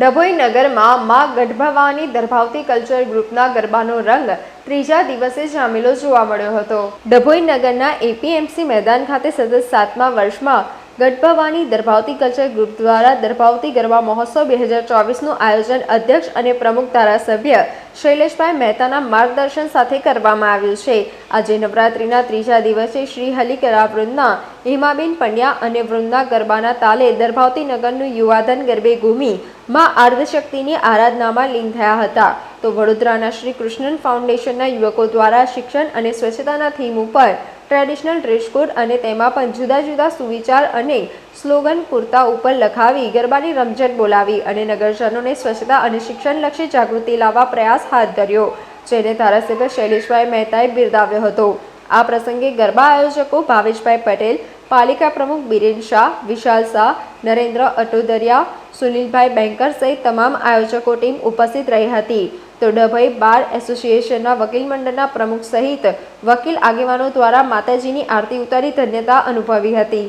ડભોઈ નગરમાં મા ગઢભવાની દરભાવતી કલ્ચર ગ્રુપના ગરબાનો રંગ ત્રીજા દિવસે જામેલો જોવા મળ્યો હતો. ડભોઈ નગરના એપીએમસી મેદાન ખાતે સતત સાતમા વર્ષમાં ગઢભવાની દરભાવતી કલ્ચર ગ્રુપ દ્વારા દરભાવતી ગરબા મહોત્સવ બે હજાર ચોવીસનું આયોજન અધ્યક્ષ અને પ્રમુખ ધારાસભ્ય શૈલેષભાઈ મહેતાના માર્ગદર્શન સાથે કરવામાં આવ્યું છે. આજે નવરાત્રિના ત્રીજા દિવસે શ્રી હલિકરા વૃંદના, હિમાબેન પંડ્યા અને વૃંદના ગરબાના તાલે દરભાવતી નગરનું યુવાધન ગરબે ઘૂમી માં આર્ધશક્તિની આરાધનામાં લીન થયા હતા. તો વડોદરાના શ્રી કૃષ્ણન ફાઉન્ડેશનના યુવકો દ્વારા શિક્ષણ અને સ્વચ્છતાના થીમ ઉપર ટ્રેડિશનલ ડ્રેસ કોડ અને તેમાં પણ જુદા જુદા સુવિચાર અને સ્લોગન કુર્તા ઉપર લખાવી, ગરબાની રમઝટ બોલાવી અને નગરજનોને સ્વચ્છતા અને શિક્ષણલક્ષી જાગૃતિ લાવવા પ્રયાસ હાથ ધર્યો, જેને ધારાસભ્ય શૈલેષભાઈ મહેતાએ બિરદાવ્યો હતો. આ પ્રસંગે ગરબા આયોજકો ભાવેશભાઈ પટેલ પાલિકા પ્રમુખ બિરેન શાહ, વિશાલ શાહ, નરેન્દ્ર અટોદરિયા, સુનિલભાઈ બેન્કર સહિત તમામ આયોજકો ટીમ ઉપસ્થિત રહી હતી. તો ડભાઈ બાર એસોસિએશનના વકીલ મંડળના પ્રમુખ સહિત વકીલ આગેવાનો દ્વારા માતાજીની આરતી ઉતારી ધન્યતા અનુભવી હતી.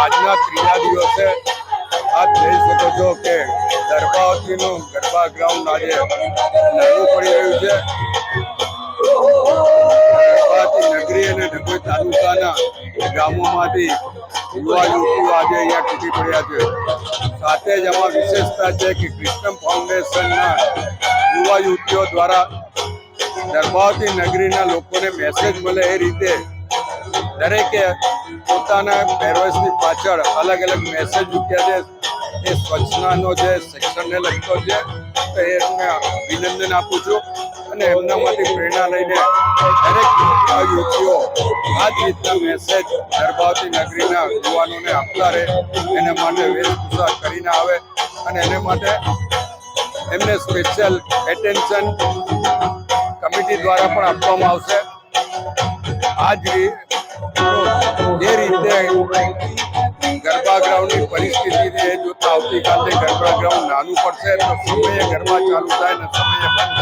આજના ત્રીજા દિવસે આપ જોઈ શકો છો કે ગરબાવતીનું ગરબા ગ્રાઉન્ડ આજે નવું પડી રહ્યું છે. અને તાલુકાના ગામોમાંથી યુવા યુવતીઓ આજે અહીંયા તૂટી પડ્યા છે. સાથે જ આમાં વિશેષતા છે કે કૃષ્ણ ફાઉન્ડેશનના યુવા યુવતીઓ દ્વારા ગર્ભાવતી નગરીના લોકોને મેસેજ મળે એ રીતે દરેકે પોતાના પહેરવેશની પાછળ અલગ અલગ મેસેજ મૂક્યા છે. એ સ્વચ્છતાનો જે શિક્ષણને લગતો છે. તો એ અભિનંદન આપું છું. અને એમનામાંથી પ્રેરણા લઈને દરેક યુવતીઓ આ જ રીતના મેસેજ ગર્ભાવતી નગરીના યુવાનોને આપતા રહે, એને માટે વેશભૂષા કરીને આવે અને એને માટે એમને સ્પેશિયલ એટેન્શન કમિટી દ્વારા પણ આપવામાં આવશે. આ જ જે રીતે ગરબા ગ્રાઉન્ડની પરિસ્થિતિ એ જોતા આવતીકાલે ગરબા ગ્રાઉન્ડ નાનું પડશે, તો સમયે ગરબા ચાલુ થાય ને સમયે બંધ